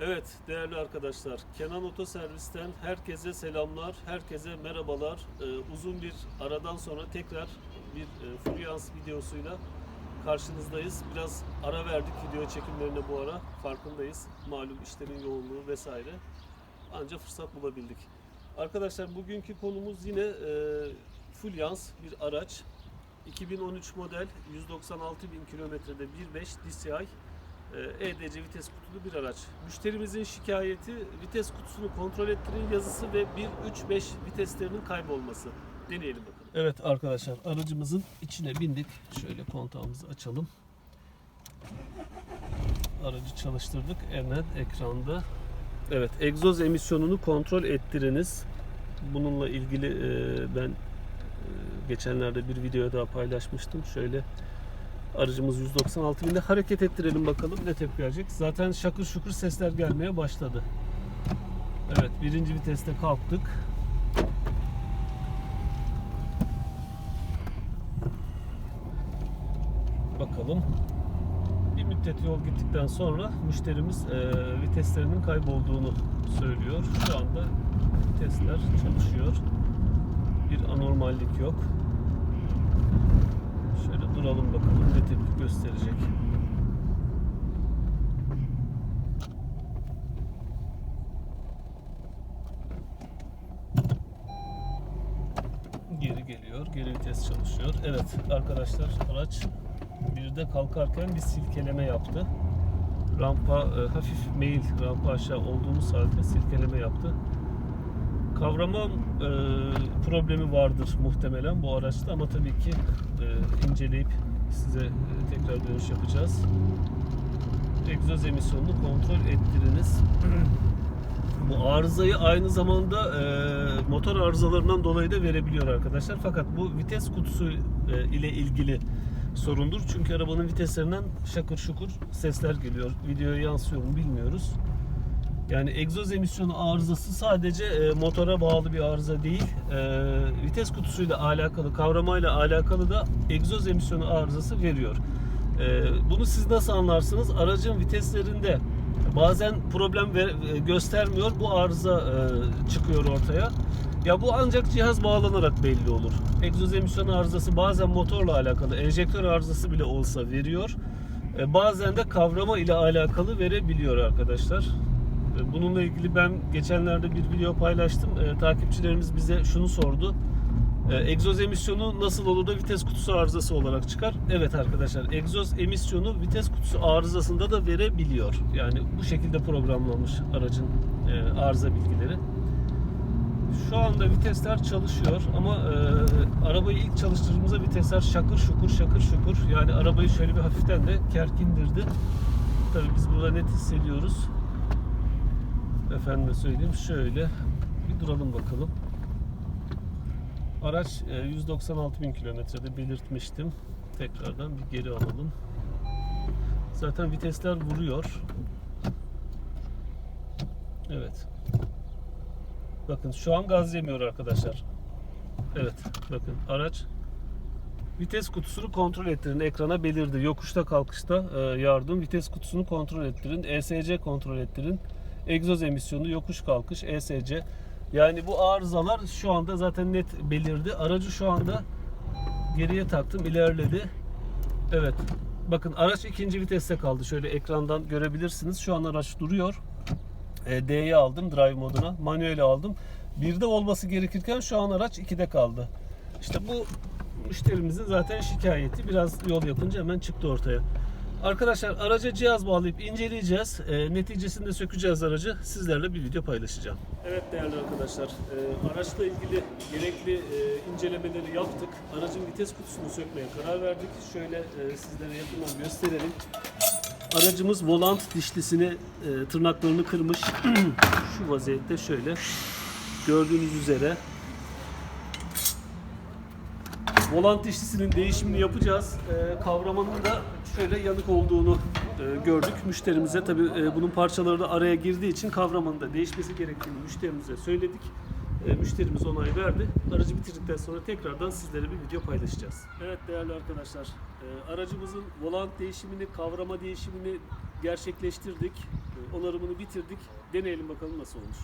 Evet değerli arkadaşlar, Kenan Oto Servis'ten herkese selamlar, herkese merhabalar. Ee, uzun bir aradan sonra tekrar bir e, Fluence videosuyla karşınızdayız. Biraz ara verdik video çekimlerine bu ara, farkındayız. Malum işlerin yoğunluğu vesaire. Anca fırsat bulabildik. Arkadaşlar bugünkü konumuz yine e, Fluence bir araç. 2013 model 196 bin kilometrede 1.5 DCI EDC vites kutulu bir araç. Müşterimizin şikayeti vites kutusunu kontrol ettirin yazısı ve 1.3.5 viteslerinin kaybolması. Deneyelim bakalım. Evet arkadaşlar aracımızın içine bindik. Şöyle kontağımızı açalım. Aracı çalıştırdık. Hemen ekranda. Evet egzoz emisyonunu kontrol ettiriniz. Bununla ilgili e, ben e, geçenlerde bir video daha paylaşmıştım. Şöyle Aracımız 196 binde hareket ettirelim bakalım ne tepki verecek. Zaten şakır şukur sesler gelmeye başladı. Evet birinci viteste kalktık. Bakalım. Bir müddet yol gittikten sonra müşterimiz e, viteslerinin kaybolduğunu söylüyor. Şu anda vitesler çalışıyor. Bir anormallik yok. Şöyle duralım bakalım ne tepki gösterecek. Geri geliyor. Geri vites çalışıyor. Evet arkadaşlar araç bir de kalkarken bir silkeleme yaptı. Rampa e, hafif meyil rampa aşağı olduğumuz halde silkeleme yaptı. Kavrama e, problemi vardır muhtemelen bu araçta ama tabii ki inceleyip size e, tekrar dönüş yapacağız. Egzoz emisyonunu kontrol ettiriniz. bu arızayı aynı zamanda e, motor arızalarından dolayı da verebiliyor arkadaşlar. Fakat bu vites kutusu e, ile ilgili sorundur. Çünkü arabanın viteslerinden şakır şukur sesler geliyor. Videoya yansıyor mu bilmiyoruz. Yani egzoz emisyonu arızası sadece e, motora bağlı bir arıza değil. E, vites kutusuyla alakalı, kavramayla alakalı da egzoz emisyonu arızası veriyor. E, bunu siz nasıl anlarsınız? Aracın viteslerinde bazen problem ver, e, göstermiyor. Bu arıza e, çıkıyor ortaya. Ya bu ancak cihaz bağlanarak belli olur. Egzoz emisyonu arızası bazen motorla alakalı, enjektör arızası bile olsa veriyor. E, bazen de kavrama ile alakalı verebiliyor arkadaşlar. E, Bununla ilgili ben geçenlerde bir video paylaştım. E, takipçilerimiz bize şunu sordu. E, egzoz emisyonu nasıl olur da vites kutusu arızası olarak çıkar? Evet arkadaşlar egzoz emisyonu vites kutusu arızasında da verebiliyor. Yani bu şekilde programlanmış aracın e, arıza bilgileri. Şu anda vitesler çalışıyor ama e, arabayı ilk çalıştırdığımızda vitesler şakır şukur şakır şukur. Yani arabayı şöyle bir hafiften de kerkindirdi. Tabii biz burada net hissediyoruz. Efendime söyleyeyim şöyle bir duralım bakalım. Araç e, 196 bin kilometrede belirtmiştim. Tekrardan bir geri alalım. Zaten vitesler vuruyor. Evet. Bakın şu an gaz yemiyor arkadaşlar. Evet bakın araç vites kutusunu kontrol ettirin. Ekrana belirdi. Yokuşta kalkışta e, yardım vites kutusunu kontrol ettirin. ESC kontrol ettirin. Egzoz emisyonu yokuş kalkış ESC. Yani bu arızalar şu anda zaten net belirdi. Aracı şu anda geriye taktım ilerledi. Evet. Bakın araç ikinci viteste kaldı. Şöyle ekrandan görebilirsiniz. Şu an araç duruyor. E, D'yi aldım drive moduna. Manuel'i aldım. Birde olması gerekirken şu an araç 2'de kaldı. İşte bu müşterimizin zaten şikayeti. Biraz yol yapınca hemen çıktı ortaya. Arkadaşlar araca cihaz bağlayıp inceleyeceğiz. E, neticesinde sökeceğiz aracı. Sizlerle bir video paylaşacağım. Evet değerli arkadaşlar. e, araçla ilgili gerekli e, incelemeleri yaptık. Aracın vites kutusunu sökmeye karar verdik. Şöyle e, sizlere yakından gösterelim. Aracımız volant dişlisini e, tırnaklarını kırmış. Şu vaziyette şöyle gördüğünüz üzere volant dişlisinin değişimini yapacağız. E, kavramanın da şöyle yanık olduğunu e, gördük. Müşterimize tabi bunun parçaları da araya girdiği için kavramanın da değişmesi gerektiğini müşterimize söyledik. E, müşterimiz onay verdi. Aracı bitirdikten sonra tekrardan sizlere bir video paylaşacağız. Evet değerli arkadaşlar, e, aracımızın volant değişimini, kavrama değişimini, gerçekleştirdik. E, Onarımını bitirdik. Deneyelim bakalım nasıl olmuş.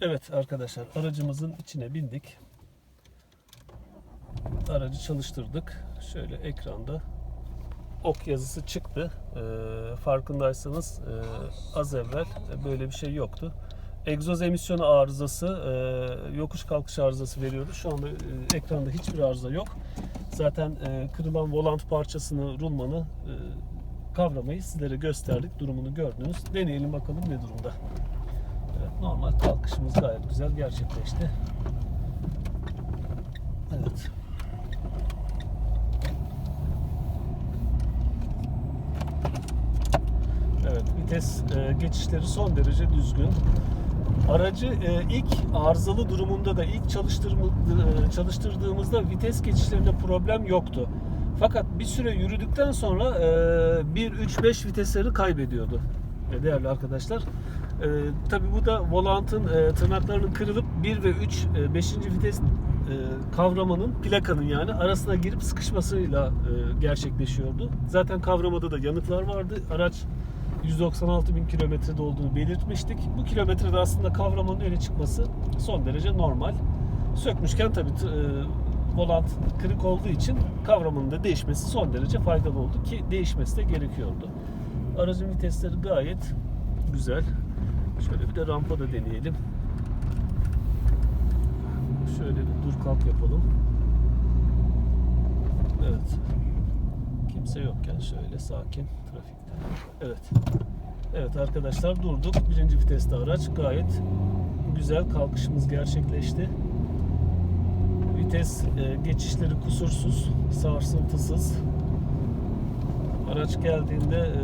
Evet arkadaşlar aracımızın içine bindik. Aracı çalıştırdık. Şöyle ekranda ok yazısı çıktı. Ee, farkındaysanız e, az evvel böyle bir şey yoktu. Egzoz emisyonu arızası, e, yokuş kalkış arızası veriyordu. Şu anda e, ekranda hiçbir arıza yok. Zaten e, kırılan volant parçasını, rulmanı e, kavramayı sizlere gösterdik. Durumunu gördünüz. Deneyelim bakalım ne durumda. Evet, normal kalkışımız gayet güzel gerçekleşti. Evet. Evet, vites e, geçişleri son derece düzgün. Aracı e, ilk arızalı durumunda da ilk e, çalıştırdığımızda vites geçişlerinde problem yoktu. Fakat bir süre yürüdükten sonra e, 1, 3, 5 vitesleri kaybediyordu e, değerli arkadaşlar. E, Tabi bu da volantın e, tırnaklarının kırılıp 1 ve 3, e, 5. vites e, kavramanın plakanın yani arasına girip sıkışmasıyla e, gerçekleşiyordu. Zaten kavramada da yanıklar vardı. Araç 196 bin kilometrede olduğunu belirtmiştik. Bu kilometrede aslında kavramanın öne çıkması son derece normal. Sökmüşken tabii t- e, volant kırık olduğu için kavramanın da değişmesi son derece faydalı oldu ki değişmesi de gerekiyordu. Aracın vitesleri gayet güzel. Şöyle bir de rampa da deneyelim. Şöyle bir dur kalk yapalım. Evet. Kimse yokken şöyle sakin trafikte. Evet. Evet arkadaşlar durduk. Birinci viteste araç gayet güzel kalkışımız gerçekleşti. Vites e, geçişleri kusursuz, sarsıntısız. Araç geldiğinde e,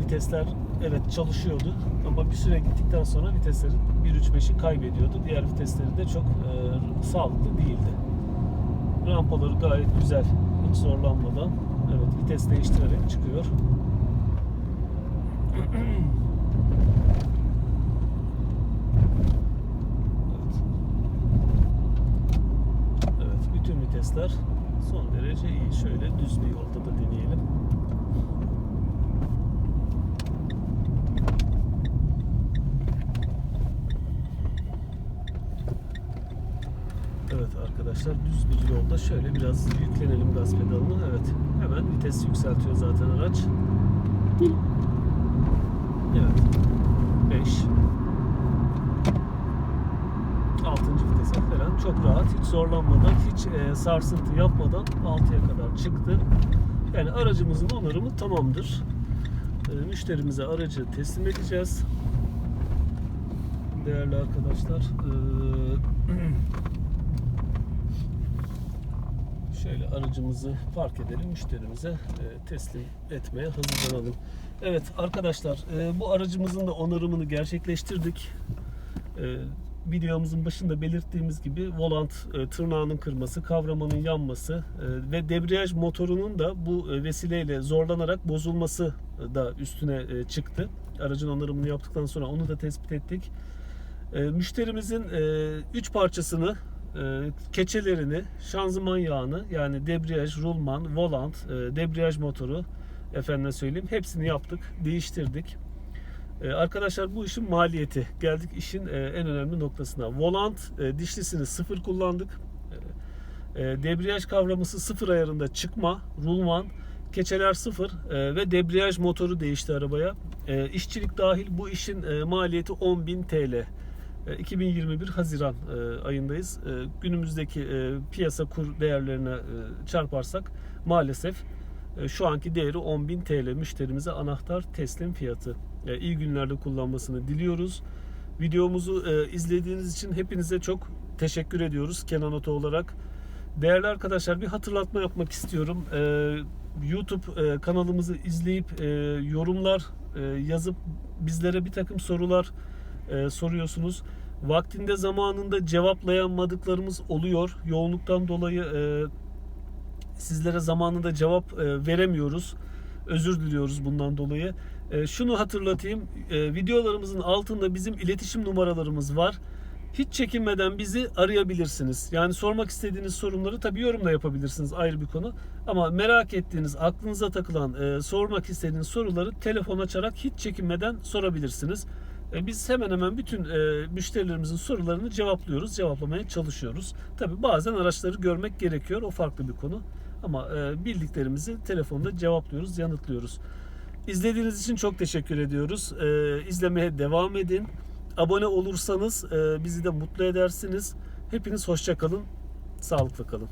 vitesler evet çalışıyordu ama bir süre gittikten sonra viteslerin 1.3.5'i kaybediyordu. Diğer vitesleri de çok e, sağlıklı değildi. Rampaları gayet güzel, hiç zorlanmadan. Evet, vites değiştirerek çıkıyor. Evet. Evet, bütün vitesler son derece iyi. Şöyle düz bir yolda da deneyelim. Evet arkadaşlar düz bir yolda şöyle biraz yüklenelim gaz pedalını. Evet hemen vites yükseltiyor zaten araç. Evet. 5 6. vitese falan çok rahat hiç zorlanmadan hiç e, sarsıntı yapmadan 6'ya kadar çıktı. Yani aracımızın onarımı tamamdır. E, müşterimize aracı teslim edeceğiz. Değerli arkadaşlar e, Şöyle aracımızı park edelim, müşterimize e, teslim etmeye hazırlanalım. Evet arkadaşlar, e, bu aracımızın da onarımını gerçekleştirdik. E, videomuzun başında belirttiğimiz gibi volant tırnağının kırması, kavramanın yanması ve debriyaj motorunun da bu vesileyle zorlanarak bozulması da üstüne çıktı. Aracın onarımını yaptıktan sonra onu da tespit ettik. Müşterimizin 3 parçasını keçelerini, şanzıman yağını yani debriyaj, rulman, volant, e, debriyaj motoru efendime söyleyeyim hepsini yaptık, değiştirdik. E, arkadaşlar bu işin maliyeti. Geldik işin e, en önemli noktasına. Volant e, dişlisini sıfır kullandık. E, e, debriyaj kavraması sıfır ayarında çıkma, rulman, keçeler sıfır e, ve debriyaj motoru değişti arabaya. E, işçilik dahil bu işin e, maliyeti 10.000 TL. E, 2021 Haziran e, ayındayız. E, Günümüzdeki e, piyasa kur değerlerine e, çarparsak maalesef e, şu anki değeri 10.000 TL müşterimize anahtar teslim fiyatı. E, İyi günlerde kullanmasını diliyoruz. Videomuzu e, izlediğiniz için hepinize çok teşekkür ediyoruz Kenan Oto olarak. Değerli arkadaşlar bir hatırlatma yapmak istiyorum. E, YouTube e, kanalımızı izleyip e, yorumlar e, yazıp bizlere bir takım sorular e, soruyorsunuz. Vaktinde zamanında cevaplayamadıklarımız oluyor. Yoğunluktan dolayı e, sizlere zamanında cevap e, veremiyoruz. Özür diliyoruz bundan dolayı. E, şunu hatırlatayım. E, videolarımızın altında bizim iletişim numaralarımız var. Hiç çekinmeden bizi arayabilirsiniz. Yani sormak istediğiniz sorunları tabii yorumla yapabilirsiniz ayrı bir konu. Ama merak ettiğiniz, aklınıza takılan, e, sormak istediğiniz soruları telefon açarak hiç çekinmeden sorabilirsiniz. E, biz hemen hemen bütün e, müşterilerimizin sorularını cevaplıyoruz, cevaplamaya çalışıyoruz. Tabii bazen araçları görmek gerekiyor, o farklı bir konu. Ama e, bildiklerimizi telefonda cevaplıyoruz, yanıtlıyoruz. İzlediğiniz için çok teşekkür ediyoruz. E, izlemeye devam edin. Abone olursanız e, bizi de mutlu edersiniz. Hepiniz hoşça kalın, sağlıklı kalın.